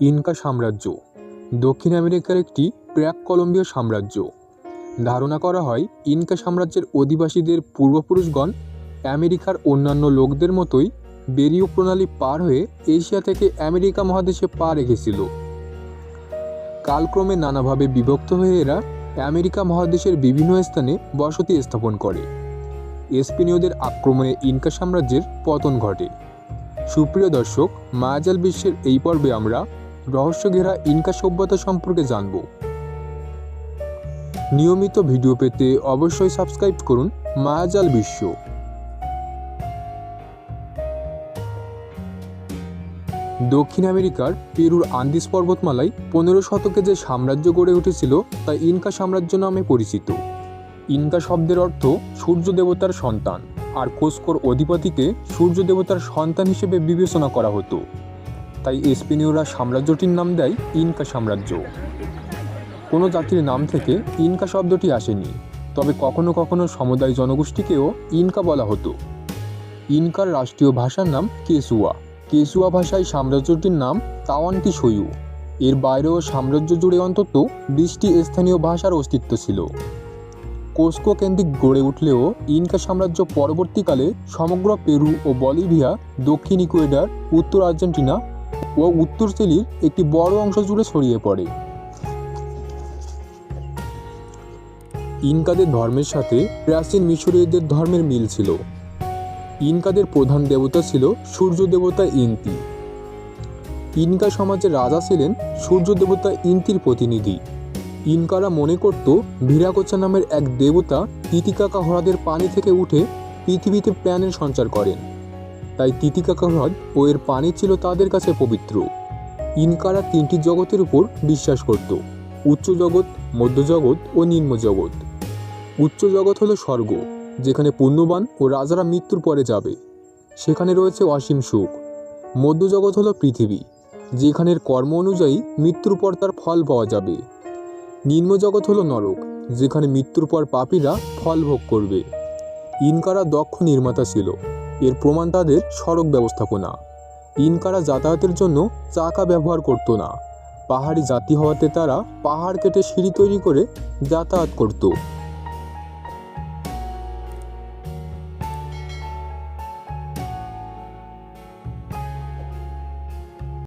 Inca সাম্রাজ্য। দক্ষিণ আমেরিকার একটি প্রাক কলম্বীয় সাম্রাজ্য। ধারণা করা হয়, ইনকা সাম্রাজ্যের অধিবাসীদের পূর্বপুরুষগণ আমেরিকার অন্যান্য লোকদের মতোই বেরিও প্রণালী পার হয়ে এশিয়া থেকে আমেরিকা মহাদেশে পা রেখেছিল। কালক্রমে নানাভাবে বিভক্ত হয়ে এরা আমেরিকা মহাদেশের বিভিন্ন স্থানে বসতি স্থাপন করে। স্পেনীয়দের আক্রমণে ইনকা সাম্রাজ্যের পতন ঘটে। সুপ্রিয় দর্শক মায়াজাল বিশ্বের এই পর্বে আমরা রহস্য ঘেরা ইনকা সভ্যতা সম্পর্কে জানব। নিয়মিত ভিডিও পেতে অবশ্যই সাবস্ক্রাইব করুন মায়াজাল বিশ্ব। দক্ষিণ আমেরিকার পেরুর আন্দিস পর্বতমালায় পনেরো শতকে যে সাম্রাজ্য গড়ে উঠেছিল তা ইনকা সাম্রাজ্য নামে পরিচিত। ইনকা শব্দের অর্থ সূর্য দেবতার সন্তান, আর কোস্কোর অধিপতিকে সূর্য দেবতার সন্তান হিসেবে বিবেচনা করা হতো। তাই স্পেনীয়রা সাম্রাজ্যটির নাম দেয় ইনকা সাম্রাজ্য। কোনো জাতির নাম থেকে ইনকা শব্দটি আসেনি, তবে কখনো কখনো সমুদায় জনগোষ্ঠীকেও ইনকা বলা হতো। ইনকার রাষ্ট্রীয় ভাষার নাম কেসুয়া। কেসুয়া ভাষায় সাম্রাজ্যটির নাম তাওয়ান্তি সয়ু এর বাইরেও সাম্রাজ্য জুড়ে অন্তত বিশটি স্থানীয় ভাষার অস্তিত্ব ছিল। কোস্কো কেন্দ্রিক গড়ে উঠলেও ইনকা সাম্রাজ্য পরবর্তীকালে সমগ্র পেরু ও বলিভিয়া, দক্ষিণ ইকুয়েডার, উত্তর আর্জেন্টিনা ও উত্তর চিলির একটি বড় অংশ জুড়ে ছড়িয়ে পড়ে। ইনকাদের ধর্মের সাথে প্রাচীন মিশরীয়দের ধর্মের মিল ছিল। ইনকাদের প্রধান দেবতা ছিল সূর্য দেবতা ইন্তি। ইনকা সমাজের রাজা ছিলেন সূর্য দেবতা ইন্তির প্রতিনিধি। ইনকারা মনে করত ভিরাকোচা নামের এক দেবতা তিতিকাকা হ্রদের পানি থেকে উঠে পৃথিবীতে প্রাণের সঞ্চার করেন। তাই তিতিকাকা হ্রদ ও এর পানি ছিল তাদের কাছে পবিত্র। ইনকারা তিনটি জগতের উপর বিশ্বাস করত, উচ্চ জগৎ মধ্যজগৎ ও নিম্ন জগৎ। উচ্চ জগৎ হলো স্বর্গ, যেখানে পুণ্যবান ও রাজারা মৃত্যুর পরে যাবে। সেখানে রয়েছে অসীম সুখ। মধ্যজগৎ হলো পৃথিবী, যেখানের কর্ম অনুযায়ী মৃত্যুর পর তার ফল পাওয়া যাবে। নিম্ন জগৎ হলো নরক, যেখানে মৃত্যুর পর পাপীরা ফল ভোগ করবে। ইনকারা দক্ষ নির্মাতা ছিল। এর প্রমাণ তাদের সড়ক ব্যবস্থাপনা। ইনকারা যাতায়াতের জন্য চাকা ব্যবহার করত না। পাহাড়ি জাতি হওয়াতে তারা পাহাড় কেটে সিঁড়ি তৈরি করে যাতায়াত করত।